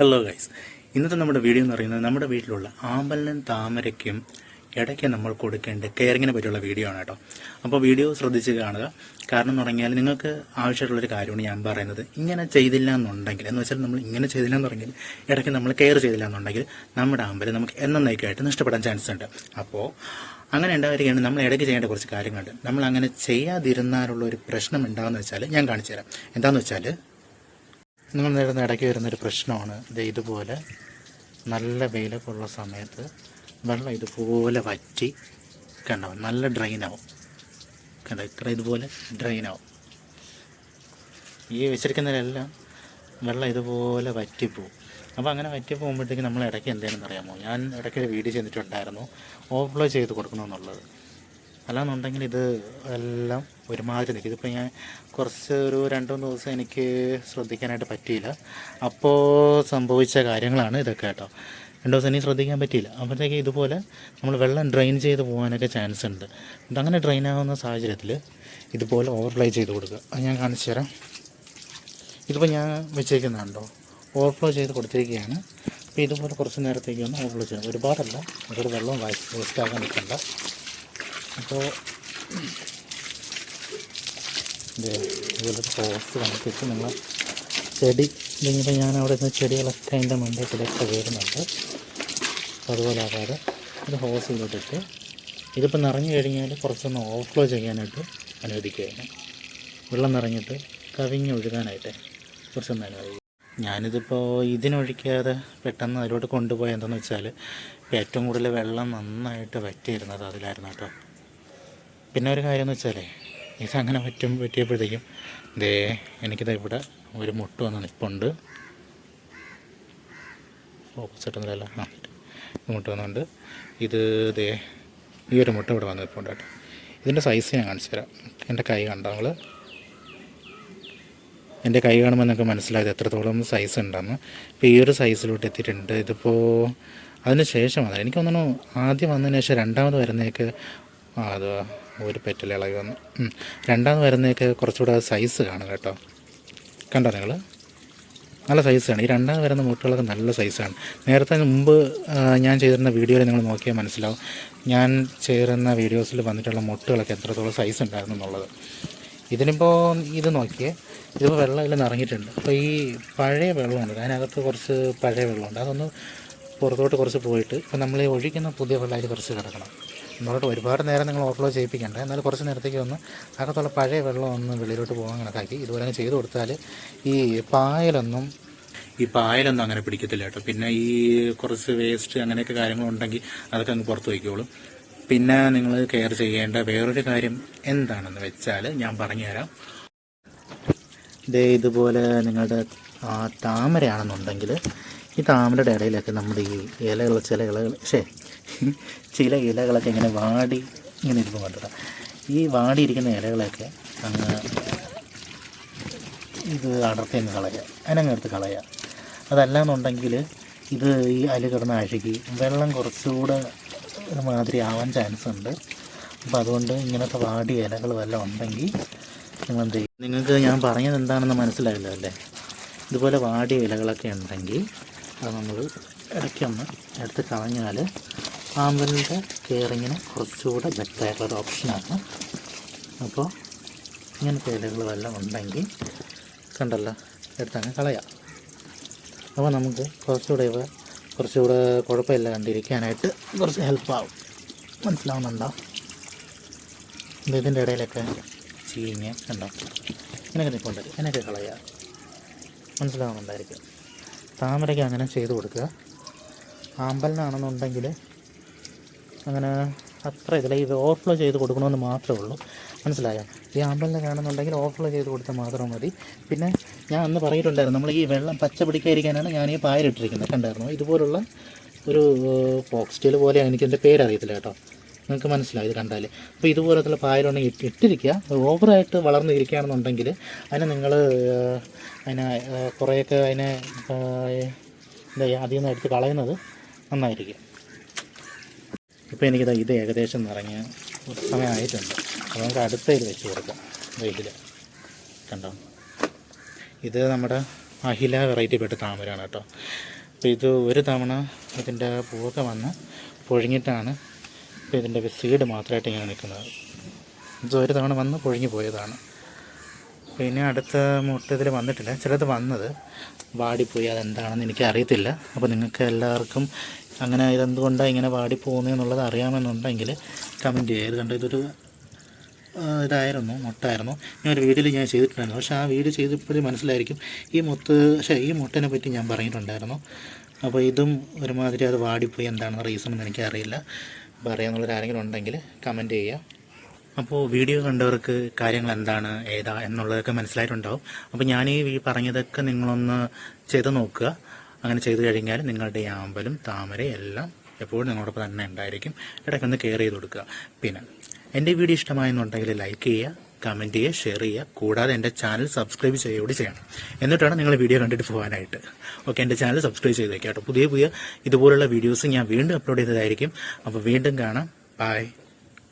Hello guys ഇന്നത്തെ നമ്മുടെ video എന്ന് പറയുന്നത് നമ്മുടെ വീട്ടിലുള്ള ആമ്പലിനും താമരയ്ക്കും ഇടയ്ക്ക് നമ്മൾ കൊടുക്കേണ്ട കെയറിങ്ങിനെ പറ്റിയുള്ള വീഡിയോ ആണ് കേട്ടോ. അപ്പോൾ വീഡിയോ ശ്രദ്ധിച്ച് കാണുക. കാരണം എന്ന് പറഞ്ഞാൽ നിങ്ങൾക്ക് ആവശ്യമായിട്ടുള്ളൊരു കാര്യമാണ് ഞാൻ പറയുന്നത്. ഇങ്ങനെ ചെയ്തില്ല എന്നുണ്ടെങ്കിൽ എന്ന് വെച്ചാൽ നമ്മൾ ഇങ്ങനെ ചെയ്തില്ല എന്നുണ്ടെങ്കിൽ ഇടയ്ക്ക് നമ്മൾ കെയർ ചെയ്തില്ല എന്നുണ്ടെങ്കിൽ നമ്മുടെ ആമ്പൽ നമുക്ക് എന്നേക്കായിട്ട് നഷ്ടപ്പെടാൻ ചാൻസ് ഉണ്ട്. അപ്പോൾ അങ്ങനെ ഉണ്ടാവുകയാണ്. നമ്മൾ ഇടയ്ക്ക് ചെയ്യേണ്ട കുറച്ച് കാര്യങ്ങളുണ്ട്. നമ്മൾ അങ്ങനെ ചെയ്യാതിരുന്നാലുള്ള ഒരു പ്രശ്നം ഉണ്ടാകുന്ന വെച്ചാൽ ഞാൻ കാണിച്ചു തരാം. എന്താണെന്ന് വെച്ചാൽ നിങ്ങൾ നേരുന്ന ഇടയ്ക്ക് വരുന്നൊരു പ്രശ്നമാണ്. ഇത് ഇതുപോലെ നല്ല വെയിലൊക്കെ ഉള്ള സമയത്ത് വെള്ളം ഇതുപോലെ വറ്റി കണ്ടോ നല്ല ഡ്രെയിൻ ആവും. കണ്ടോ ഇത്ര ഇതുപോലെ ഡ്രെയിൻ ആവും. ഈ വെച്ചിരിക്കുന്നതിലെല്ലാം വെള്ളം ഇതുപോലെ വറ്റിപ്പോവും അപ്പോൾ അങ്ങനെ വറ്റി പോകുമ്പോഴത്തേക്ക് നമ്മൾ ഇടയ്ക്ക് എന്തെങ്കിലും അറിയാമോ? ഞാൻ ഇടയ്ക്ക് വീഡിയോ ചെയ്തിട്ടുണ്ടായിരുന്നു. ഓവർഫ്ലോ ചെയ്ത് കൊടുക്കണമെന്നുള്ളത്. അല്ലാന്നുണ്ടെങ്കിൽ ഇത് എല്ലാം ഒരുമാതിരി നിൽക്കും. ഇതിപ്പോൾ ഞാൻ കുറച്ച് ഒരു രണ്ട് മൂന്ന് ദിവസം എനിക്ക് ശ്രദ്ധിക്കാനായിട്ട് പറ്റിയില്ല. അപ്പോൾ സംഭവിച്ച കാര്യങ്ങളാണ് ഇതൊക്കെ കേട്ടോ. രണ്ട് ദിവസം എനിക്ക് ശ്രദ്ധിക്കാൻ പറ്റിയില്ല. അപ്പോഴത്തേക്ക് ഇതുപോലെ നമ്മൾ വെള്ളം ഡ്രെയിൻ ചെയ്ത് പോകാനൊക്കെ ചാൻസ് ഉണ്ട്. അങ്ങനെ ഡ്രെയിൻ ആകുന്ന സാഹചര്യത്തിൽ ഇതുപോലെ ഓവർഫ്ലൈ ചെയ്ത് കൊടുക്കുക. അത് ഞാൻ കാണിച്ചു തരാം. ഇതിപ്പോൾ ഞാൻ വെച്ചേക്കുന്നുണ്ടോ ഓവർഫ്ലോ ചെയ്ത് കൊടുത്തിരിക്കുകയാണ്. അപ്പോൾ ഇതുപോലെ കുറച്ച് നേരത്തേക്ക് ഒന്ന് ഓവർഫ്ലോ ചെയ്യണം. ഒരുപാടല്ല. ഒരുപാട് വെള്ളം വേസ്റ്റ് ആകാൻ നിൽക്കണ്ട. അപ്പോൾ ഇതുപോലൊരു ഹോസ് കണക്കിട്ട് നമ്മൾ ചെടി ഇതിപ്പോൾ ഞാൻ അവിടെ നിന്ന് ചെടികളൊക്കെ അതിന്റെ മണ്ടയിൽ കൂടെയൊക്കെ വരുന്നുണ്ട് അതുപോലെ ആകാതെ ഇത് ഹോസ് ചെയ്തിട്ടിട്ട് ഇതിപ്പോൾ നിറഞ്ഞു കഴിഞ്ഞാൽ കുറച്ചൊന്ന് ഓവർഫ്ലോ ചെയ്യാനായിട്ട് അനുവദിക്കുകയാണ്. വെള്ളം നിറഞ്ഞിട്ട് കവിഞ്ഞ് ഒഴുകാനായിട്ട് കുറച്ചൊന്ന് അനുവദിക്കുക ഞാനിതിപ്പോൾ ഇതിനൊഴിക്കാതെ പെട്ടെന്ന് അതിലോട്ട് കൊണ്ടുപോയത് എന്താണെന്ന് വെച്ചാൽ ഏറ്റവും കൂടുതൽ വെള്ളം നന്നായിട്ട് വറ്റിയിരുന്നത് അതിലായിരുന്നു കേട്ടോ. പിന്നെ ഒരു കാര്യം എന്ന് വെച്ചാലേ ഇതങ്ങനെ പറ്റും പറ്റിയപ്പോഴത്തേക്കും ദേ എനിക്കിത് ഇവിടെ ഒരു മുട്ട വന്ന് നിൽപ്പുണ്ട് ഓപ്പോസിറ്റ് ഒന്നുമില്ല ആ മുട്ട വന്നുണ്ട് ഇത് ദേ ഈ ഒരു മുട്ട ഇവിടെ വന്ന് നിൽപ്പുണ്ട് കേട്ടോ ഇതിന്റെ സൈസ് ഞാൻ കാണിച്ചു തരാം. എന്റെ കൈ കണ്ടോ നിങ്ങൾ എന്റെ കൈ കാണുമ്പോൾ നിങ്ങൾക്ക് മനസ്സിലായത് എത്രത്തോളം സൈസ് ഉണ്ടെന്ന്. ഇപ്പോൾ ഈ ഒരു സൈസിലോട്ട് എത്തിയിട്ടുണ്ട്. ഇതിപ്പോൾ അതിന് ശേഷം ശേഷമാണ് എനിക്ക് തോന്നുന്നു ആദ്യം വന്നതിന് ശേഷം രണ്ടാമത് വരുന്നേക്ക് അത് ഒരു പെറ്റൽ ഇളകി വന്നു. രണ്ടാമത് വരുന്നതൊക്കെ കുറച്ചുകൂടെ സൈസ് കാണും കേട്ടോ. കണ്ടോ നിങ്ങൾ നല്ല സൈസാണ് ഈ രണ്ടാമത് വരുന്ന മുട്ടകളൊക്കെ നല്ല സൈസാണ് നേരത്തെ മുമ്പ് ഞാൻ ചെയ്തിരുന്ന വീഡിയോയിൽ നിങ്ങൾ നോക്കിയാൽ മനസ്സിലാവും. ഞാൻ ചേരുന്ന വീഡിയോസിൽ വന്നിട്ടുള്ള മുട്ടകളൊക്കെ എത്രത്തോളം സൈസ് ഉണ്ടായിരുന്നു എന്നുള്ളത്. ഇതിനിപ്പോൾ ഇത് നോക്കിയേ. ഇതിപ്പോൾ വെള്ളം ഇതിൽ നിറങ്ങിയിട്ടുണ്ട് അപ്പോൾ ഈ പഴയ വെള്ളമുണ്ട്. അതിനകത്ത് കുറച്ച് പഴയ വെള്ളമുണ്ട്. അതൊന്ന് പുറത്തോട്ട് കുറച്ച് പോയിട്ട് ഇപ്പോൾ നമ്മൾ ഒഴിക്കുന്ന പുതിയ വെള്ളം അതിൽ കുറച്ച് കിടക്കണം. എന്നോട്ട് ഒരുപാട് നേരം നിങ്ങൾ ഓവർഫ്ലോ ചെയ്യിപ്പിക്കേണ്ട. എന്നാൽ കുറച്ച് നേരത്തേക്ക് ഒന്ന് അകത്തുള്ള പഴയ വെള്ളം ഒന്ന് വെളിയിലോട്ട് പോകാൻ കണക്കാക്കി. ഇതുപോലെ അങ്ങ് ചെയ്ത് കൊടുത്താൽ ഈ പായലൊന്നും ഈ പായലൊന്നും അങ്ങനെ പിടിക്കത്തില്ല കേട്ടോ. പിന്നെ ഈ കുറച്ച് വേസ്റ്റ് അങ്ങനെയൊക്കെ കാര്യങ്ങളുണ്ടെങ്കിൽ അതൊക്കെ അങ്ങ് പുറത്ത് വയ്ക്കോളും പിന്നെ നിങ്ങൾ കെയർ ചെയ്യേണ്ട വേറൊരു കാര്യം എന്താണെന്ന് വെച്ചാൽ ഞാൻ പറഞ്ഞുതരാം. ഇതേ ഇതുപോലെ നിങ്ങളുടെ താമരയാണെന്നുണ്ടെങ്കിൽ ഈ താമരയുടെ ഇടയിലൊക്കെ നമ്മുടെ ഈ ഇലകൾ ചില ഇലകൾ ശേ ചില ഇലകളൊക്കെ ഇങ്ങനെ വാടി ഇങ്ങനെ ഇരിക്കും കണ്ടിട്ടാ. ഈ വാടിയിരിക്കുന്ന ഇലകളൊക്കെ അങ്ങ് ഇത് അടർത്തി അങ്ങ് കളയുക അതിനങ്ങ് എടുത്ത് കളയുക അതല്ലാന്നുണ്ടെങ്കിൽ ഇത് ഈ അൽ കിടന്ന് അഴുകി വെള്ളം കുറച്ചുകൂടെ മാതിരി ആവാൻ ചാൻസ് ഉണ്ട്. അപ്പോൾ അതുകൊണ്ട് ഇങ്ങനത്തെ വാടി ഇലകൾ വല്ലതും ഉണ്ടെങ്കിൽ നിങ്ങൾ എന്ത് ചെയ്യും? നിങ്ങൾക്ക് ഞാൻ പറഞ്ഞത് എന്താണെന്ന് മനസ്സിലായല്ലോ അല്ലേ? ഇതുപോലെ വാടിയ ഇലകളൊക്കെ ഉണ്ടെങ്കിൽ അത് നമ്മൾ ഇടയ്ക്കൊന്ന് എടുത്ത് കളഞ്ഞാൽ ആമ്പലിന്റെ കെയറിങ്ങിന് കുറച്ചുകൂടെ ബെറ്ററായിട്ടുള്ളൊരു ഓപ്ഷനാണ്. അപ്പോൾ ഇങ്ങനത്തെ ഇലകൾ വല്ലതും ഉണ്ടെങ്കിൽ കണ്ടല്ലോ എടുത്തങ്ങ് കളയാം. അപ്പോൾ നമുക്ക് കുറച്ചുകൂടെ ഇവ കുറച്ചുകൂടെ കുഴപ്പമില്ല കണ്ടിരിക്കാനായിട്ട് കുറച്ച് ഹെൽപ്പാവും. മനസ്സിലാവുന്നുണ്ടോ? ഇത് ഇതിന്റെ ഇടയിലൊക്കെ ചീഞ്ഞ് കണ്ടോ? ഇങ്ങനെയൊക്കെ നിൽപ്പുണ്ട് ഇങ്ങനെയൊക്കെ കളയുക മനസ്സിലാവുന്നുണ്ടായിരിക്കും. താമരയ്ക്ക് അങ്ങനെ ചെയ്ത് കൊടുക്കുക. ആമ്പലിനാണെന്നുണ്ടെങ്കിൽ അങ്ങനെ അത്ര ഇതില്ല ഈ ഓവർഫ്ലോ ചെയ്ത് കൊടുക്കണമെന്ന് മാത്രമേ ഉള്ളൂ. മനസ്സിലായോ? ഈ ആമ്പലിനെ കാണുന്നുണ്ടെങ്കിൽ ഓവർഫ്ലോ ചെയ്ത് കൊടുത്താൽ മാത്രം മതി. പിന്നെ ഞാൻ അന്ന് പറഞ്ഞിട്ടുണ്ടായിരുന്നു നമ്മൾ ഈ വെള്ളം പച്ച പിടിക്കാതിരിക്കാനാണ് ഞാൻ ഈ പായലിട്ടിരിക്കുന്നത്. കണ്ടായിരുന്നു? ഇതുപോലുള്ള ഒരു ഫോക്സ്റ്റൈൽ പോലെയാണ് എനിക്കെന്റെ പേരറിയത്തില്ല കേട്ടോ. നിങ്ങൾക്ക് മനസ്സിലായി ഇത് കണ്ടാൽ അപ്പോൾ ഇതുപോലത്തുള്ള പായലുണ്ടെങ്കിൽ ഇട്ട് ഇട്ടിരിക്കുക. ഓവറായിട്ട് വളർന്നിരിക്കുകയാണെന്നുണ്ടെങ്കിൽ അതിനെ നിങ്ങൾ അതിനെ കുറേയൊക്കെ അതിനെ എന്താ ചെയ്യുക അതിൽ നിന്ന് എടുത്ത് കളയുന്നത് നന്നായിരിക്കും. ഇപ്പോൾ എനിക്കിത് ഇത് ഏകദേശം നിറഞ്ഞ സമയമായിട്ടുണ്ട്. അപ്പോൾ നമുക്ക് അടുത്ത ഇത് വെച്ച് കൊടുക്കാം. ഇതിൽ കണ്ടോ? ഇത് നമ്മുടെ അഹില വെറൈറ്റി പെട്ട താമരയാണ് കേട്ടോ. അപ്പോൾ ഇത് ഒരു തവണ ഇതിന്റെ പൂവൊക്കെ വന്ന് പൊഴിഞ്ഞിട്ടാണ് ഇപ്പോൾ ഇതിന്റെ സീഡ് മാത്രമായിട്ട് ഇങ്ങനെ നിൽക്കുന്നത്. ഇത് ഒരു തവണ വന്ന് പൊഴിഞ്ഞു പോയതാണ്. പിന്നെ അടുത്ത മുട്ട ഇതിൽ വന്നിട്ടില്ല. ചിലത് വന്നത് വാടിപ്പോയി അതെന്താണെന്ന് എനിക്ക് അറിയത്തില്ല അപ്പോൾ നിങ്ങൾക്ക് എല്ലാവർക്കും അങ്ങനെ ഇതെന്തുകൊണ്ടാണ് ഇങ്ങനെ വാടിപ്പോകുന്നതെന്നുള്ളത് അറിയാമെന്നുണ്ടെങ്കിൽ കമന്റ് ചെയ്യുക. ഇത് കണ്ട ഇതൊരു ഇതായിരുന്നു മുട്ടായിരുന്നു. ഞാൻ ഒരു വീഡിയോയിൽ ഞാൻ ചെയ്തിട്ടുണ്ടായിരുന്നു. പക്ഷേ ആ വീഡിയോ ചെയ്തപ്പോഴേ മനസ്സിലായിരിക്കും ഈ മുത്ത് പക്ഷേ ഈ മുട്ടനെ പറ്റി ഞാൻ പറഞ്ഞിട്ടുണ്ടായിരുന്നു. അപ്പോൾ ഇതും ഒരുമാതിരി അത് വാടിപ്പോയി എന്താണെന്ന് റീസൺ എന്ന് എനിക്കറിയില്ല. അപ്പോൾ ആരെങ്കിലും ഉണ്ടെങ്കിൽ കമന്റ് ചെയ്യുക. അപ്പോൾ വീഡിയോ കണ്ടവർക്ക് കാര്യങ്ങൾ എന്താണ് ഏതാ എന്നുള്ളതൊക്കെ മനസ്സിലായിട്ടുണ്ടാവും. അപ്പോൾ ഞാൻ ഈ പറഞ്ഞതൊക്കെ നിങ്ങളൊന്ന് ചെയ്ത് നോക്കുക. അങ്ങനെ ചെയ്തു കഴിഞ്ഞാൽ നിങ്ങളുടെ ആമ്പലും താമരയും എല്ലാം എപ്പോഴും നിങ്ങളോടൊപ്പം തന്നെ ഉണ്ടായിരിക്കും. ഇടയ്ക്കൊന്ന് കെയർ ചെയ്ത് കൊടുക്കുക. പിന്നെ എന്റെ വീഡിയോ ഇഷ്ടമായെന്നുണ്ടെങ്കിൽ ലൈക്ക് ചെയ്യുക. കമന്റ് ചെയ്യുക ഷെയർ ചെയ്യുക. കൂടാതെ എന്റെ ചാനൽ സബ്സ്ക്രൈബ് ചെയ്യുകയോട് ചെയ്യണം. എന്നിട്ടാണ് നിങ്ങൾ വീഡിയോ കണ്ടിട്ട് പോകാനായിട്ട്. ഓക്കെ എന്റെ ചാനൽ സബ്സ്ക്രൈബ് ചെയ്ത് കേട്ടോ. പുതിയ പുതിയ ഇതുപോലുള്ള വീഡിയോസ് ഞാൻ വീണ്ടും അപ്ലോഡ് ചെയ്തതായിരിക്കും. അപ്പോൾ വീണ്ടും കാണാം. ബൈ